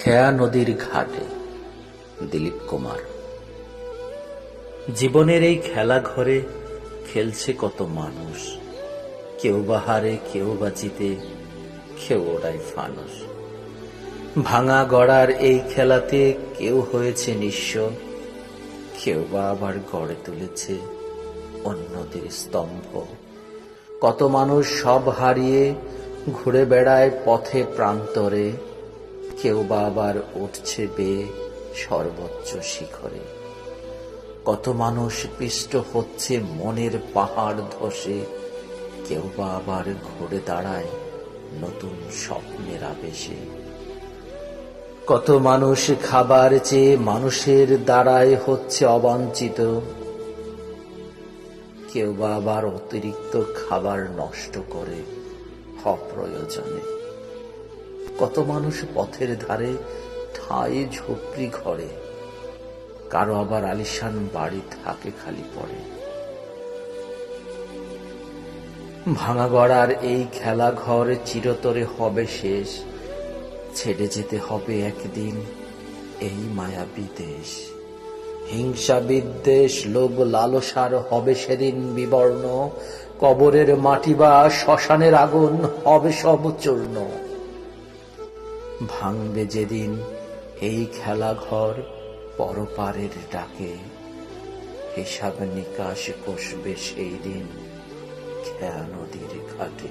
খেয়া নদীর ঘাটে, দিলীপ কুমার। জীবনের এই খেলা ঘরে খেলছে কত মানুষ। কেউ বা হারে, কেউ বা জিতে কেউ ওড়ায় ফানুস ভাঙা গড়ার এই খেলাতে কেউ হয়েছে নিঃস্ব, কেউ বা আবার গড়ে তুলেছে অন্যদের স্তম্ভ। কত মানুষ সব হারিয়ে ঘুরে বেড়ায় পথে প্রান্তরে কেউ বা আবার উঠছে বেয়ে সর্বোচ্চ শিখরে। কত মানুষ পিষ্ট হচ্ছে মনের পাহাড় ধসে, কেউ বা আবার ঘুরে দাঁড়ায় নতুন স্বপ্নের আবেশে। কত মানুষ খাবার চেয়ে মানুষের দ্বারায় হচ্ছে অবাঞ্ছিত, কেউ বা আবার অতিরিক্ত খাবার নষ্ট করে অপ্রয়োজনে। কত মানুষ পথের ধারে ঠাই ঝুপড়ি ঘরে। কারও আবার আলিশান বাড়ি থাকে খালি পড়ে ভাঙা গড়ার এই খেলা ঘর চিরতরে হবে শেষ। ছেড়ে যেতে হবে একদিন এই মায়াবী দেশ। হিংসা বিদ্বেষ, লোভ লালসার হবে সেদিন বিবর্ণ। কবরের মাটি বা শ্মশানের আগুন হবে সব চূর্ণ। ভাঙবে যেদিন এই খেলাঘর পরপারের ডাকে। হিসাব নিকাশ কষবে সেই দিন খেয়ানদীর ঘাটে।